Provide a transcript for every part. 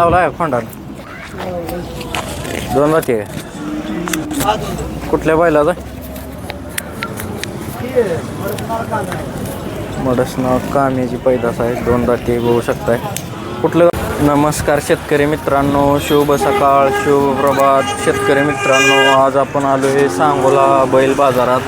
लावला आहे खोंडान दोन जाती आहे. कुठल्या बैलाचा? मडसनं कामेची पैदास आहे. दोन जाती बघू शकताय. कुठलं? नमस्कार शेतकरी मित्रांनो शुभ सकाळ शुभ प्रभात. शेतकरी मित्रांनो आज आपण आलो आहे सांगोला बैल बाजारात.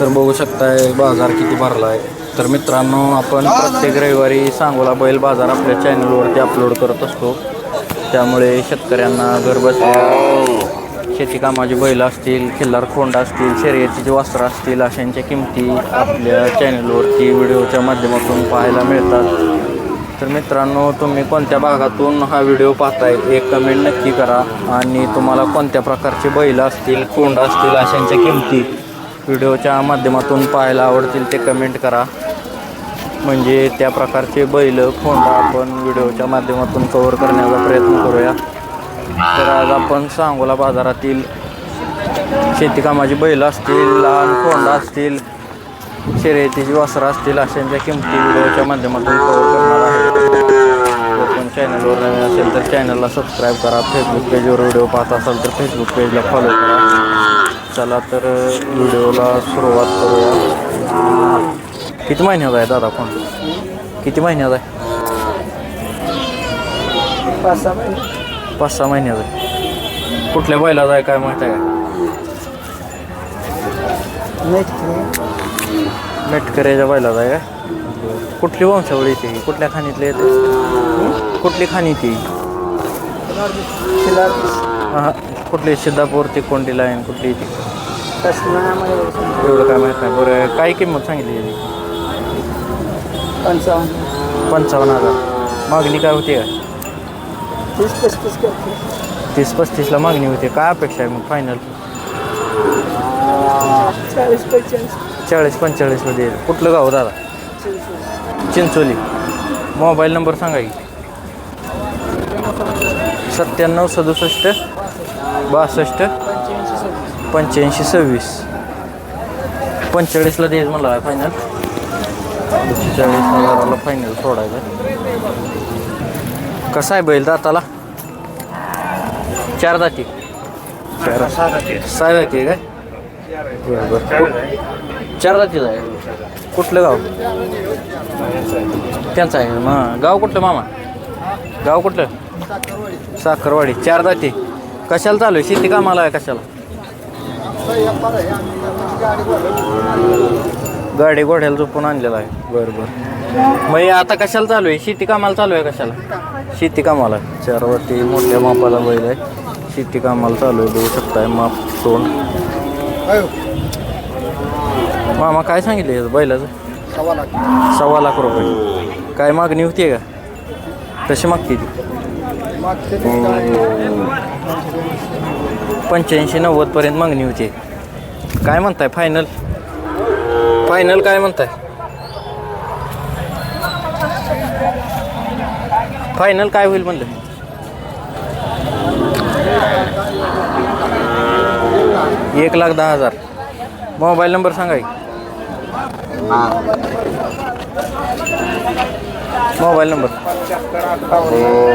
तर बघू शकताय बाजार किती भरला आहे तर मित्रांनो आपण प्रत्येक रविवारी सांगोला बैल बाजार आपल्या चॅनलवरती अपलोड करत असतो. त्यामुळे शेतकऱ्यांना घरबसल्या शेतीकामाची बैल असतील खिल्लार खोंड असतील शर्यतीचे वस्त्र असतील अशांच्या किमती आपल्या चॅनलवरती व्हिडिओच्या माध्यमातून पाहायला मिळतात. तर मित्रांनो तुम्ही कोणत्या भागातून हा व्हिडिओ पाहताय एक कमेंट नक्की करा. आणि तुम्हाला कोणत्या प्रकारचे बैल असतील कोंड असतील अशांच्या किमती व्हिडिओच्या माध्यमातून पाहायला आवडतील ते कमेंट करा. म्हणजे त्या प्रकारचे बैल फोंडा आपण व्हिडिओच्या माध्यमातून कव्हर करण्याचा प्रयत्न करूया. तर आज आपण सांगोला बाजारातील शेती कामाची बैल असतील लहान फोंडा असतील शर्यतीची वस्त्र असतील अशांच्या किमती व्हिडिओच्या माध्यमातून कव्हर करणार आहे जर चॅनलवर नवीन असेल तर चॅनलला सबस्क्राईब करा. फेसबुक पेजवर व्हिडिओ पाहत असाल तर फेसबुक पेजला फॉलो करा. चला तर व्हिडिओला सुरुवात करूया. किती महिन्याचा आहे दादा फोन? किती महिन्याचा आहे? पाच सहा महिने. पाच सहा महिन्याचा आहे. कुठल्या बैलाचा आहे काय माहिती आहे का? मेटकऱ्याच्या बैलाचा आहे का? कुठली वंशावळी येते? कुठल्या खाणीतली येते कुठली खाणी ती? हा कुठली सिद्धापूर ती कोणती लाईन कुठली ती? एवढं काय माहीत नाही. बरं काय किंमत सांगितली? पंचावन्न. पंचावन्न हजार. मागणी काय होती? का तीस पस्तीस करते तीस पस्तीसला मागणी होती. काय अपेक्षा आहे मग फायनल चाळीस पंचेचाळीस. चाळीस पंचेचाळीसला देईल कुठलं गाव दादा? चिंचोली. मोबाईल नंबर सांगा की. सत्त्याण्णव सदुसष्ट बासष्ट पंच्याऐंशी सव्वीस. पंचेचाळीसला द्यायचं मला फायनल चाळीस हजाराला फायनल सोडायचं. कसा आहे बैल दाताला? चार दाती. चार. सहा दाती आहे काय? बरोबर. चार दातीच आहे. कुठलं गाव? त्यांचं आहे. मग गाव कुठलं मामा? गाव कुठलं? साखरवाडी. चार दाती. कशाला चालू आहे? शेती कामाला आहे कशाला? गाडी घोड्याला झोपून आणलेला आहे. बरं बरं. मग हे आता कशाला चालू आहे? शेती कामाला चालू आहे कशाला? शेती कामाला. चार वरती मोठ्या मापाला बैल आहे. शेती कामाला चालू आहे बघू शकताय माप तोंड. मामा काय सांगितलं बैलाचं? सव्वा लाख. सव्वा लाख रुपये. काय मागणी होती का? कशी मागते ती? पंच्याऐंशी नव्वदपर्यंत मागणी होती. काय म्हणताय फायनल फायनल काय म्हणताय? फायनल काय होईल म्हणलं? एक लाख दहा हजार. मोबाईल नंबर सांगा मोबाईल नंबर.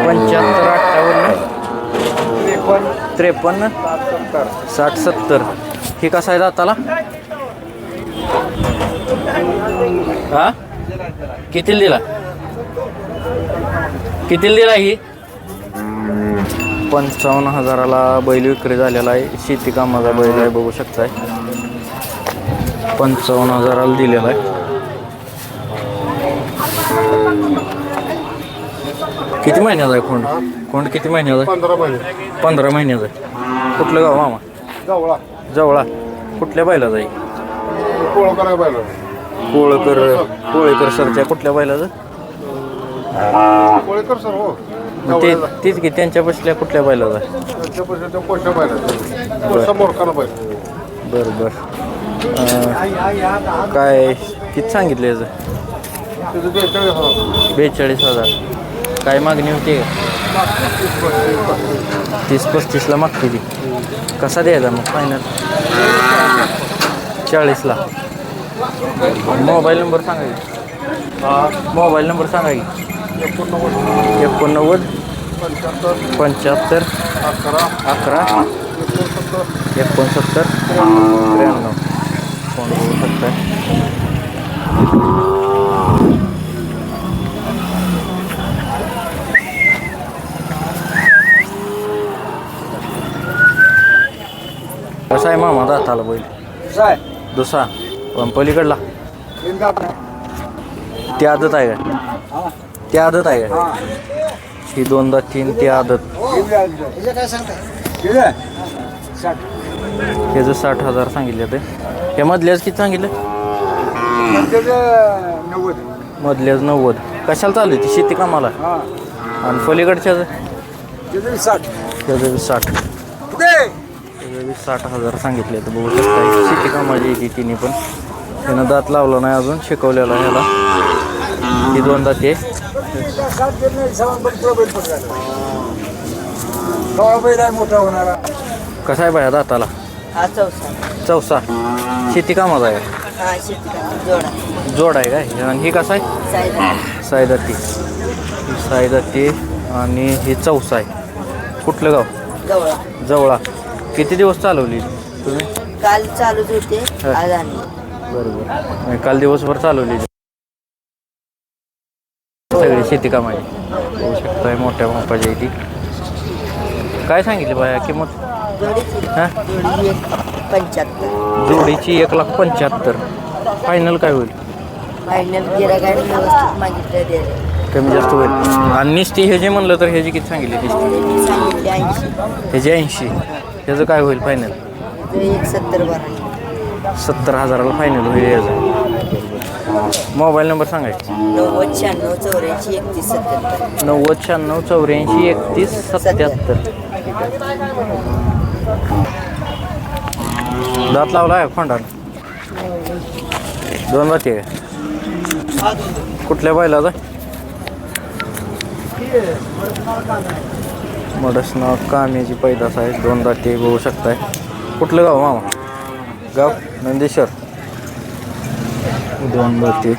पंच्याहत्तर अठ्ठावन्न. त्रेपन्न. साठ सत्तर. हे कसा आहे दाताला? हा? कितीला दिला? कितीला दिला ही? पंचावन्न हजाराला बैल विक्री झालेला आहे. शेती कामाचा बैल आहे बघू शकताय. पंचावन्न हजाराला दिलेला आहे. किती महिन्याचा आहे खोंड? खोंड किती महिन्याचा आहे? पंधरा महिन्याचं आहे. कुठलं गाव मामा? जवळा. जवळा. कुठल्या बैलाचं आहे? पाहिलं कोळकर कोळेकर सरच्या कुठल्या बैलाचं? कोळेकर सर हो. मग ते तीच की त्यांच्या बसल्या कुठल्या बैलाचं? पाहिलं पाहिजे बरं. बरं काय किती सांगितलं याचं? बेचाळीस हजार. बेचाळीस हजार. काय मागणी होती? का तीस पस्तीसला मागते ती. कसा द्यायचा मग फायनल चाळीसला. मोबाईल नंबर सांगा की. मोबाईल नंबर सांगा की. एकोणनव्वद एकोणनव्वद पंच्याहत्तर पंच्याहत्तर अकरा अकरा एकोणसत्तर त्र्याण्णव. फोन करू शकता कसा आहे मामा दाताला बैल. दुसरा. पण पलीकडला. ती आदत आहे का? ती आदत आहे का? ही दोनदा तीन ती आदत. त्याचं साठ हजार सांगितले ते. हे मधल्याच किती सांगितलं? मधल्याच नव्वद. कशाला चालू ती? शेती कामाला? आणि बी साठ. त्याचं बी साठ हजार सांगितले तर बघू शकता शेती कामाची येते तिने पण. त्यानं दात लावला नाही अजून शिकवलेला ह्याला. ही दोन दात आहे कसा आहे बाया दाताला? चौसा. शेती कामाचा आहे? हा जोडा. आहे काय? आणि ही कसा आहे? ही सायदाती आणि हे चौसा आहे. कुठलं गाव? जवळा. किती दिवस चालवली तुम्ही? काल चालूच होते हा. आज आणि बरोबर. काल दिवसभर चालवली. सगळी शेती कामाची. होऊ शकताय मोठ्या मापाची आहे ती. काय सांगितली बाया? किंमत? जोडीची. हां? जोडी एक पंच्याहत्तर. जोडीची एक लाख पंच्याहत्तर. फायनल काय होईल? फायनल गिरागाडी व्यवस्थित मागितलं द्यायला कमी जास्त होईल. आणि निस्ती हे जे म्हणलं तर ह्याची किती सांगितली? निस्ती त्यांनी सांगितले ऐंशी. ह्याची ऐंशी. ह्याचं काय होईल फायनल एक सत्तर बारा सत्तर हजाराला फायनल होईल याचं. मोबाईल नंबर सांगायचा नव्वद शहाण्णव चौऱ्याऐंशी एकतीस सत्तर नव्वद शहाण्णव चौऱ्याऐंशी एकतीस सत्याहत्तर. दात लावला आहे खोंडान दोन आहे कुठल्या बैलाचा? मडसना काम्याची पैदास आहे. दोन दाती बघू शकताय. कुठलं गाव मामा? गाव नंदेश्वर. दोन दाती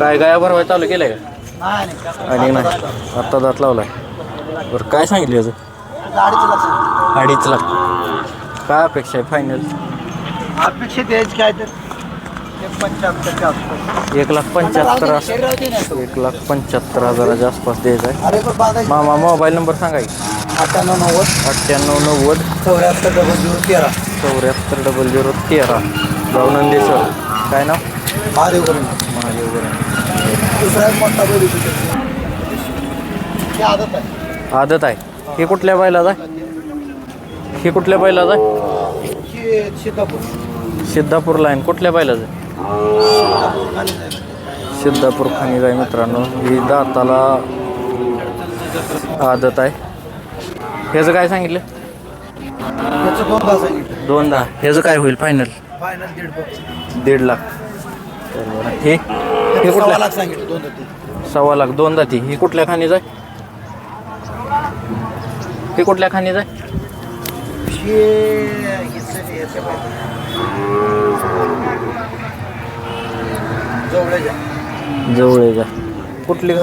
काय गाया भरवाय चालू केलंय का? आणि नाही. आत्ता दात लावलाय. बरं काय सांगितलं अजून अडीच लाख. काय अपेक्षा आहे फायनल अपेक्षा द्यायची काय तर. एक लाख पंच्याहत्तर एक लाख पंच्याहत्तर हजाराच्या आसपास द्यायचं आहे. मामा मोबाईल नंबर सांगा अठ्ठ्याण्णव नव्वद. अठ्ठ्याण्णव नव्वद. चौऱ्याहत्तर डबल झिरो तेरा. चौऱ्याहत्तर डबल झिरो तेरा. गाव नंदेश्वर काय नाव? महादेव महादेव बैल आदत आहे. आदत आहे. हे कुठल्या बैलाचा आहे? हे कुठल्या बैलाचा आहे? ही सीतापूर सिद्धापूर लाईन कुठल्या बैलाचं आहे? सिद्धापूर खाणी आहे मित्रांनो. ही दाताला आदत आहे. ह्याचं काय सांगितलं? दोन दहा ह्याचं काय होईल? फायनल दीड लाख. हे? हे सव्वा कुठल्या लाख सांगितलं सव्वा लाख दोन दाती ही कुठल्या खाणीचं आहे हे कुठल्या खाणीचं आहे जवळच्या जवळ कुठली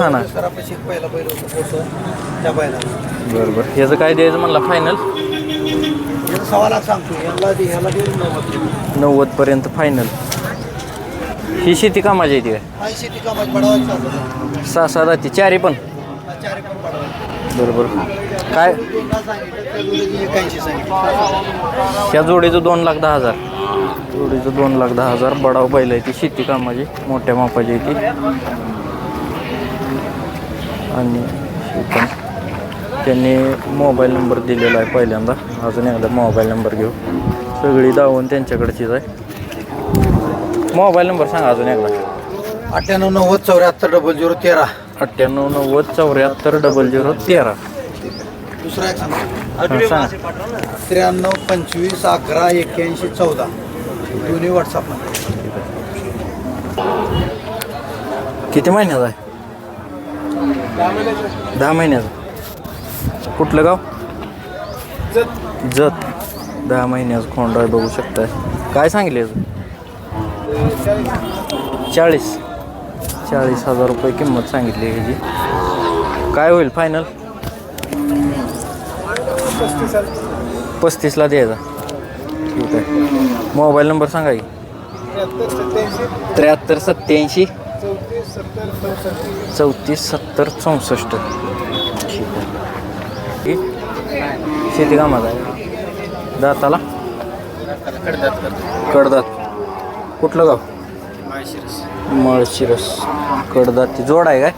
एक पहिला बैल होता पोसं त्या बैला बरोबर ह्याचं काय द्यायचं म्हणलं? फायनल याचं सव्वा लाख सांगतो याला दे ह्याला दे नव्वद नव्वदपर्यंत फायनल ही शेती कामाची आहे ती. काय शेती पडवायचं सहा सहा दाती चारी पण. चार पण पडवायचं बरोबर. काय? त्या जोडीची दोन लाख दहा हजार. जोडीचं दोन लाख दहा हजार. बडाव बैल आहे ती शेती कामाची. मोठ्या मापाची आहे ती. आणि त्यांनी मोबाईल नंबर दिलेला आहे पहिल्यांदा. अजून एकदा मोबाईल नंबर घेऊ. सगळी दावून त्यांच्याकडचीच आहे. मोबाईल नंबर सांगा अजून एकदा. अठ्ठ्याण्णव नव्वद चौऱ्याहत्तर डबल झिरो तेरा. अठ्ठ्याण्णव नव्वद चौऱ्याहत्तर डबल झिरो तेरा. दुसरा एक सांगा. त्र्याण्णव पंचवीस अकरा एक्क्याऐंशी चौदा. दोन्ही व्हॉट्सअपला किती महिन्याचा आहे? दहा महिन्याचा कुठलं गाव? जत. दहा महिन्याचं खोंड आहे बघू शकताय. काय सांगितले? चाळीस. चाळीस हजार रुपये किंमत सांगितली ह्याची काय होईल फायनल पस्तीसला द्यायचा. ठीक आहे. मोबाईल नंबर सांगा की. त्र्याहत्तर सत्त्याऐंशी. चौतीस सत्तर चौसष्ट. ठीक आहे. शेती कामाचा आहे. दाताला? कडदात. कुठलं गाव? मळशिरस. कडदात ती जोड आहे काय?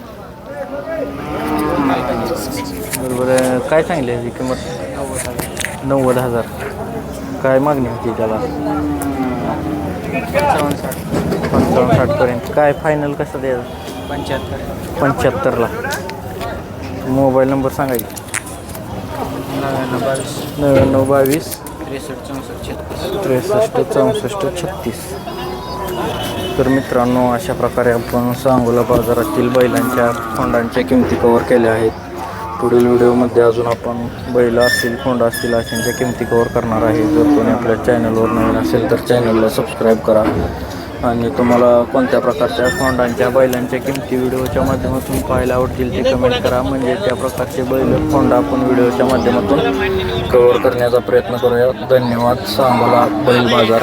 बरोबर. काय सांगितलं याची किंमत? नव्वद हजार. काय मागणी होती त्याला? पंचावन्न साठपर्यंत काय फायनल कसं द्यायचं? पंच्याहत्तर पंच्याहत्तरला. मोबाईल नंबर सांगायचे नव्याण्णव बावीस. नव्याण्णव बावीस. त्रेसष्ट चौसष्ट छत्तीस. त्रेसष्ट चौसष्ट छत्तीस. तर मित्रांनो अशा प्रकारे आपण सांगोला बाजारातील बैलांच्या खोंडांच्या किमती कवर केल्या आहेत. पुढील व्हिडिओमध्ये अजून आपण बैल असतील खोंड असतील अशांच्या किमती कवर करणार आहे. जर कोणी आपल्या चॅनलवर नवीन असेल तर चॅनलला सबस्क्राईब करा. आणि तुम्हाला कोणत्या प्रकारच्या खोंडांच्या बैलांच्या किमती व्हिडिओच्या माध्यमातून पाहायला आवडतील ते कमेंट करा. म्हणजे त्या प्रकारचे बैल खोंड आपण व्हिडिओच्या माध्यमातून कवर करण्याचा प्रयत्न करूया. धन्यवाद. सांगोला बैल बाजार.